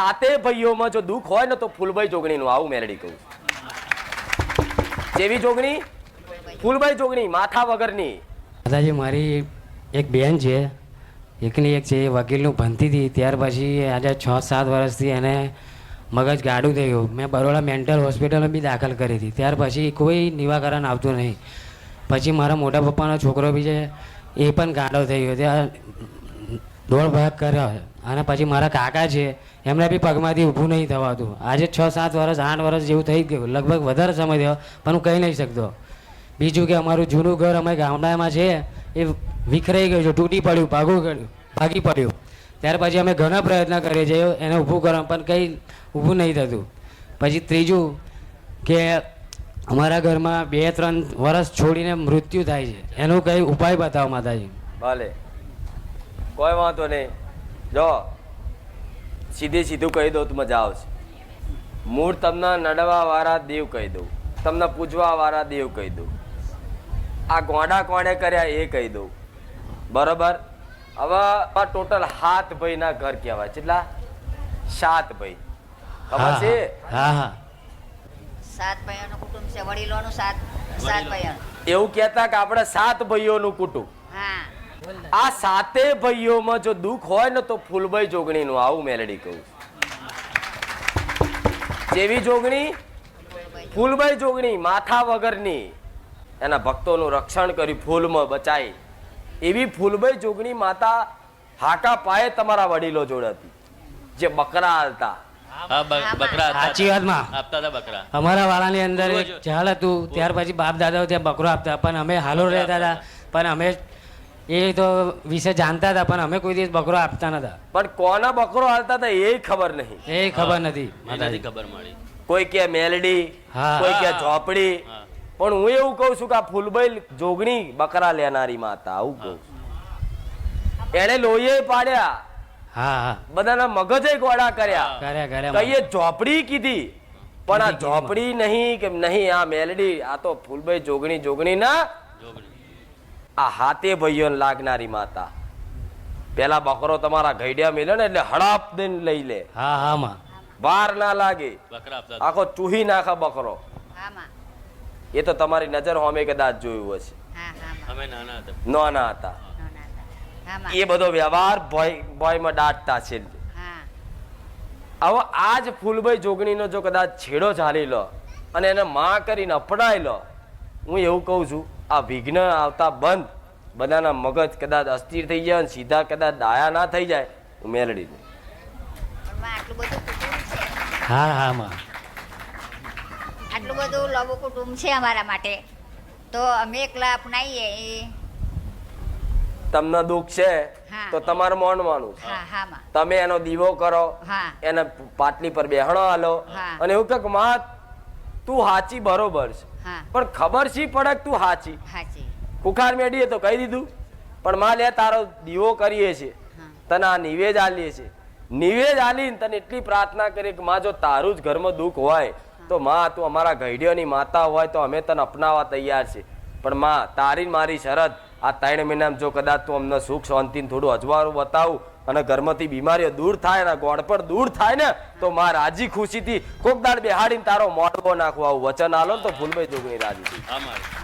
સાતે ભાઈઓમાં જો દુઃખ હોય ને તો ફૂલભાઈ જોગણીનું આવું મેલડી કહું જેવી જોગણી? ફૂલભાઈ જોગણી, માથા વગરની. દાદાજી, મારી એક બેન છે. એકની એક છે, એ વકીલનું ભણતી હતી. ત્યાર પછી આજે છ, સાત વર્ષથી એને મગજ ગાડું થઈ ગયું મેં બરોડા મેન્ટલ હોસ્પિટલમાં બી દાખલ કરી હતી. ત્યાર પછી કોઈ નિવાકરણ આવતું નહીં. પછી મારા મોટા પપ્પાનો છોકરો બી છે, એ પણ ગાડો થઈ ગયો. ત્યાં દોડ ભાગ કર્યો. અને પછી મારા કાકા છે, એમને બી પગમાંથી ઊભું નહીં થવાતું. આજે છ, સાત વર્ષ આઠ વર્ષ જેવું થઈ ગયું. લગભગ વધારે સમય થયો, પણ હું કહી નહીં શકતો. બીજું કે અમારું જૂનું ઘર અમે ગામડામાં છે, એ વિખરાઈ ગયું છે, તૂટી પડ્યું, ભાગું ગયું, ભાગી પડ્યું. ત્યાર પછી અમે ઘણા પ્રયત્ન કરીએ છીએ, એને ઊભું કરવા પણ કંઈ ઊભું નહીં થતું. પછી ત્રીજું કે અમારા ઘરમાં બે, ત્રણ વર્ષ છોડીને મૃત્યુ થાય છે. એનું કંઈ ઉપાય બતાવો માતાજી. ભલે. કોઈ વાંધો નહીં. જો સીધે સીધું કહી દઉં તો મજા આવશે. મૂળ તમને નડવા વાળા દેવ કહી દઉં. તમને પૂજવા વાળા દેવ કહી દઉં. આ ગોંડા કોણે કર્યા એ કહી દઉં. બરોબર? હવે આ ટોટલ સાત ભાઈના ઘર કહેવાય. કેટલા? સાત ભાઈ. ખબર હા છે હા હા. સાત ભાઈઓનું કુટુંબ છે. વડીલોનું સાત સાત ભાઈઓનું એવું કહેતા કે આપણે સાત ભાઈઓનું કુટુંબ. હા. આ સાતે ભાઈઓમાં જો દુઃખ હોય ને તો ફૂલભાઈ જોગણીનું આવું મેલેડી કહું. જેવી જોગણી? ફૂલભાઈ જોગણી માથા વગરની. એના ભક્તોનું રક્ષણ કર્યું ફૂલમાં બચાવી એવી ફૂલભાઈ જોગણી માતા હાકા પાયે તમારા વડીલો જોડે હતી. જે બકરા સાચી હતા. વાતમાં. આપતા હતા બકરા. અમારા વાળાની અંદર એક રોજ. હતું ત્યાર પછી બાપ દાદાઓ ત્યાં બકરો આપતા પણ અમે હાલો રહેતા હતા. પણ અમે એ તો વિશે જાણતા હતા પણ અમે કોઈ દિવસ બકરો આપતા નતા. પણ કોના બકરો હાલતા હતા એ ખબર નહીં. એ ખબર નથી. ખબર મળી. કોઈ કે મેલડી કોઈ કે. ઝોપડી પણ હું એવું કહું છું કે આ ફૂલભાઈ જોગણી બકરા લેનારી માતા આવું કહું એને લોહીએ પાડ્યા. હા બધાના મગજે ગોળા કર્યા. કર્યા કર્યા. કઈએ ઝોપડી કીધી. પણ આ ઝોપડી નહીં કે નહીં આ મેલડી આ તો ફૂલભાઈ જોગણી જોગણી ના જોગણી. આ હાથે ભાઈઓને લાગનારી માતા. પેલા બકરો તમારા ઘડિયા મિલે ને એટલે હડાપ દઈને લઈ લે. હા હા માં. બાર ના લાગે. આખો ચૂહી નાખે બકરો. એ તો તમારી નજર હોમે કદાચ જોયું હશે. હા હા નાના હતા. એ બધો વ્યવહાર ભય ભયમાં દાટતા છે. હવે આ જ ફૂલભાઈ જોગણીનો જો કદાચ છેડો ચાલી લો અને એને માં કરીને અપડાઈ લો હું એવું કહું છું આ વિઘ્ન આવતા બંધ. બધાના મગજ કદાચ અસ્થિર થઈ જાય અને સીધા કદાચ દાયા ના થઈ જાય હું મેલડી દઉં. પણ માં આટલું બધું કુટુંબ છે? હા હા માં આટલું બધું લઘુ કુટુંબ છે અમારા માટે. તો અમે એકલા અપનાવીએ એ. તમને દુઃખ છે તો તમારે મૌન માનું છે. હા હા માં. તમે એનો દીવો કરો હા. એને પાટલી પર બેહણો હાલો અને એવું કે માં તું હાચી બરોબર છે. પણ ખબર શી પડે તું હાચી? કુખાર મેડીએ તો કહી દીધું પણ માં લે તારો દીવો કરીએ છે. તને આ નિવેદ આલીએ છે. નિવેદ આલીને તને એટલી પ્રાર્થના કરી કે માં જો તારું જ ઘરમાં દુઃખ હોય તો માં તું અમારા ઘઈડીઓની માતા હોય તો અમે તને અપનાવવા તૈયાર છે. પણ માં તારી મારી શરત આ ત્રણ મહિનામાં જો કદાચ તું અમને સુખ શાંતિને થોડું અજવાળું બતાવું અને ઘરમાંથી બીમારીઓ દૂર થાય ને ગોળ પર દૂર થાય ને, તો માં રાજી ખુશીથી કોક દાડ બેહાડીને તારો મોડવો નાખવા આવું વચન આલો તો ભૂલભાઈ જોગણી રાજી થઈ